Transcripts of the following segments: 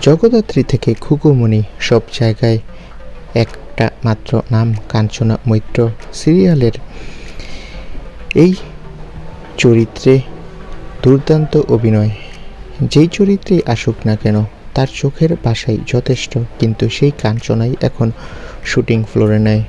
জগদ্ধাত্রী থেকে খুকুমণি সব জায়গায় একটা মাত্র নাম কাঞ্চনা মৈত্র সিরিয়ালের। এই চরিত্রে দুর্দান্ত অভিনয়। যেই চরিত্রেই আসুক না কেন, তার চোখের বাসাই যথেষ্ট, কিন্তু সেই কাঞ্চনাই এখন শুটিং ফ্লোরে নেয়।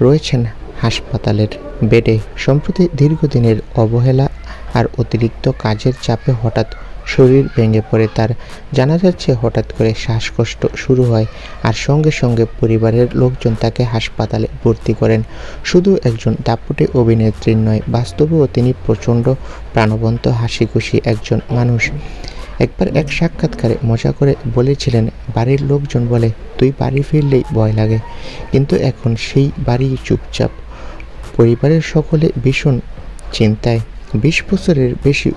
রয়েছেন হাসপাতালের বেডে। সম্প্রতি দীর্ঘদিনের অবহেলা আর অতিরিক্ত কাজের চাপে হঠাৎ শরীর ভেঙে পড়ে, তার জানা যাচ্ছে হঠাৎ করে শ্বাসকষ্ট শুরু হয় আর সঙ্গে সঙ্গে পরিবারের লোকজন তাকে হাসপাতালে ভর্তি করেন। শুধু একজন দাপুটে অভিনেত্রী নয়, বাস্তবেও তিনি প্রচণ্ড প্রাণবন্ত হাসি খুশি একজন মানুষ। একবার এক সাক্ষাৎকারে মজা করে বলেছিলেন, বাড়ির লোকজন বলে, তুই বাড়ি ফিরলেই ভয় লাগে। কিন্তু এখন সেই বাড়ি চুপচাপ। পরিবারের সকলে ভীষণ চিন্তায়। বিশ বছরের বেশি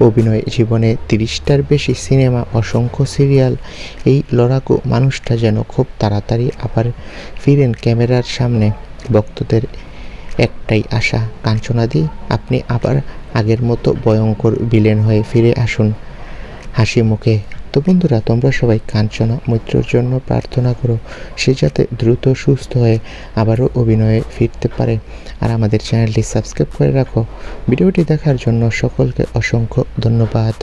অভিনয় জীবনে তিরিশটার বেশি সিনেমা অসংখ্য সিরিয়াল। এই লড়াকু মানুষটা যেন খুব তাড়াতাড়ি আবার ফিরেন ক্যামেরার সামনে। ভক্তদের একটাই আশা, কাঞ্চনাদি, আপনি আবার আগের মতো ভয়ঙ্কর বিলেন হয়ে ফিরে আসুন। হাসি মুখে তো বন্ধুরা, তোমরা সবাই কাঞ্চনা মৈত্রর জন্য প্রার্থনা করো, সে যাতে দ্রুত সুস্থ হয়ে আবারও অভিনয়ে ফিরতে পারে। আর আমাদের চ্যানেলটি সাবস্ক্রাইব করে রাখো। ভিডিওটি দেখার জন্য সকলকে অসংখ্য ধন্যবাদ।